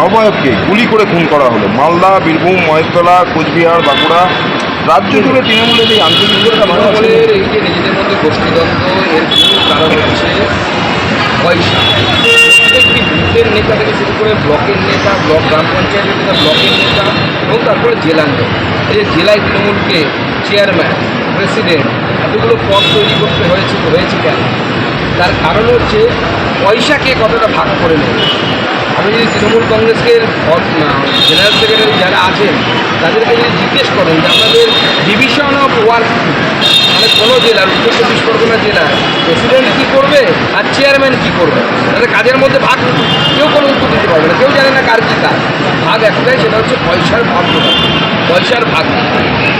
আহ্বায়ককে গুলি করে খুন করা হলো। মালদা, বীরভূম, মহেশতলা, কোচবিহার, বাঁকুড়া রাজ্য জুড়ে তৃণমূলের এই মানুষ তৃণমূলের এই যে নিজেদের মধ্যে গোষ্ঠীদ্বন্দ্ব, এর কারণ হচ্ছে পয়সা প্রত্যেকটি বুথের নেতা থেকে শুরু করে ব্লকের নেতা, ব্লক গ্রাম পঞ্চায়েতের নেতা, ব্লকের নেতা এবং তারপরে জেলার নেতা। এই যে জেলায় তৃণমূলকে চেয়ারম্যান, প্রেসিডেন্ট, এতগুলো পদ তৈরি করতে হয়েছে হয়েছে কেন? তার কারণ হচ্ছে পয়সাকে কতটা ভাগ করে নেবে? আপনি যদি তৃণমূল কংগ্রেসের জেনারেল সেক্রেটারি যারা আছেন, তাদেরকে যদি জিজ্ঞেস করেন যে আপনাদের ডিভিশন অফ ওয়ার্ক মানে কোনো জেলার উত্তর চব্বিশ পরগনা জেলার প্রেসিডেন্ট কী করবে আর চেয়ারম্যান কী করবে? তাদের কাজের মধ্যে ভাগ কেউ কোনো উত্তর দিতে পারবে না, কেউ জানে না কার কী কাজ। ভাগ একটাই, সেটা হচ্ছে পয়সার ভাগ। পয়সার ভাগ।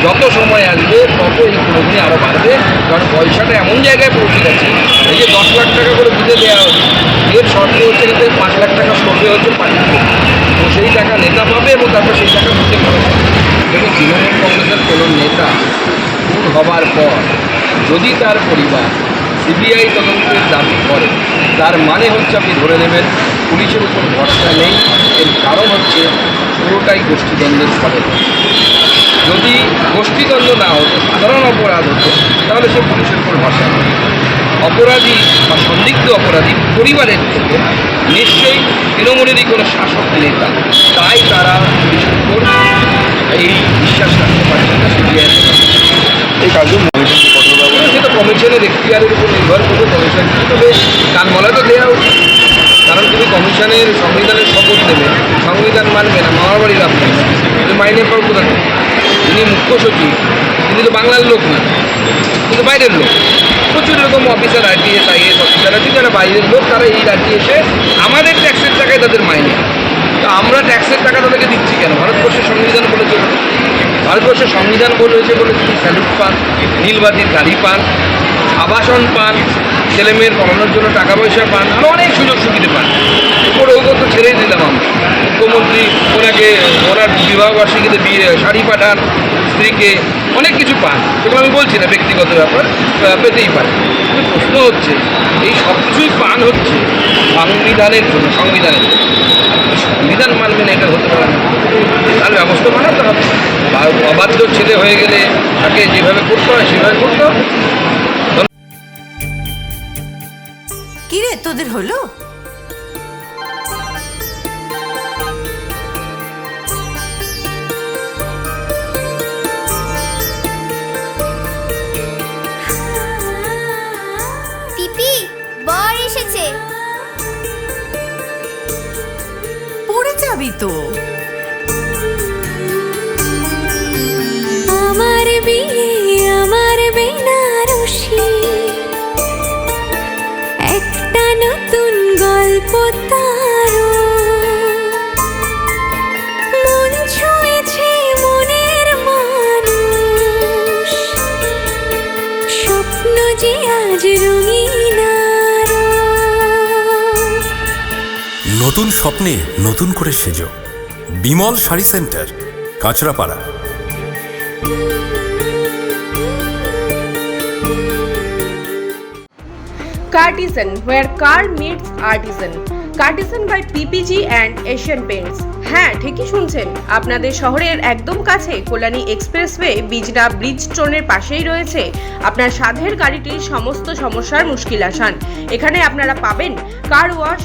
যত সময় আসবে, তত এই পুরোপুরি আরও বাড়বে, কারণ পয়সাটা এমন জায়গায় পৌঁছে গেছে। এই যে দশ লাখ টাকা করে বুঝে দেওয়া এর শর্ত হচ্ছে কিন্তু পাঁচ লাখ টাকা সঙ্গে হচ্ছে পার্টিতে তো সেই টাকা নেতা পাবে এবং তারপর সেই টাকা দিতে পারবে দেখুন, তৃণমূল কংগ্রেসের কোনো নেতা খুন হবার পর যদি তার পরিবার সিবিআই তদন্তের দাবি করে, তার মানে হচ্ছে আপনি ধরে নেবেন পুলিশের উপর ভরসা নেই, এর কারণ হচ্ছে পুরোটাই গোষ্ঠীদ্বন্দ্বের ফলে। যদি গোষ্ঠীদ্বন্দ্ব না হতো সাধারণ অপরাধ হতো তাহলে সে পুলিশের উপর ভরসা নেই অপরাধী বা সন্দিগ্ধ অপরাধী পরিবারের থেকে নিশ্চয়ই তৃণমূলেরই কোনো শাসক নেতা তাই তারা পুলিশের উপর এই বিশ্বাস রাখতে পারছে না সিবিআই এই কাজে কমিশনের এখতিয়ারের উপর নির্ভর করবে কমিশন তবে কান মলা তো দেওয়া উচিত। কারণ তুমি কমিশনের সংবিধানের নেবে সংবিধান মানবে না মামার বাড়ির তুমি মাইনে কোথা থেকে? যিনি মুখ্য সচিব তিনি তো বাংলার লোক না কিন্তু বাইরের লোক। প্রচুর রকম অফিসার আইপিএস আইএস অফিসার আছে যারা বাইরের লোক, তারা এই রাজ্যে এসে আমাদের ট্যাক্সের টাকায় তাদের মাইনে। তো আমরা ট্যাক্সের টাকা তাদেরকে দিচ্ছি কেন? ভারতবর্ষের সংবিধান বলেছে বলে। ভারতবর্ষের সংবিধান বলেছে বলে তিনি স্যালুট পান, নীলবাতির গাড়ি পান, আবাসন পান ছেলে মেয়ের পড়ানোর জন্য টাকা পয়সা পান আরও অনেক সুযোগ সুবিধা পান। উপরে ওগুলো তো ছেড়েই দিলাম আমরা মুখ্যমন্ত্রী ওনাকে, ওনার বিবাহবার্ষিকীতে বিয়ে, শাড়ি পাঠান, স্ত্রীকে অনেক কিছু পান। সেগুলো আমি বলছি না, ব্যক্তিগত ব্যাপার পেতেই পারে। প্রশ্ন হচ্ছে, এই সব কিছুই পান হচ্ছে সংবিধানের জন্য সংবিধানের জন্য। সংবিধান মানবেন, এটা হতে পারে না। তার ব্যবস্থা বানাতে হবে। অবাধ্য ছেলে হয়ে গেলে তাকে যেভাবে করতে হয়, সেভাবে করতে হবে। কিরে, তোদের হলো? বর এসেছে। পড়ে যাবি তো। আমার বিয়ে আমার বেনারসি। একটা নতুন গল্প তারও। মন ছুঁয়েছে মনের মানুষ। স্বপ্ন যে আজ রঙিন নতুন স্বপ্নে নতুন করে সেজো Bimal sari centre Kanchrapara Cartisan, where car meets artisan. Cartisan by PPG and Asian Paints. হ্যাঁ ঠিকই শুনছেন আপনাদের শহরের একদম কাছে কল্যাণী এক্সপ্রেসওয়ে বিজনা ব্রিজ স্টোনের পাশেই রয়েছে আপনার সাধের গাড়িটির সমস্ত সমস্যার মুশকিল আসান এখানে আপনারা পাবেন car wash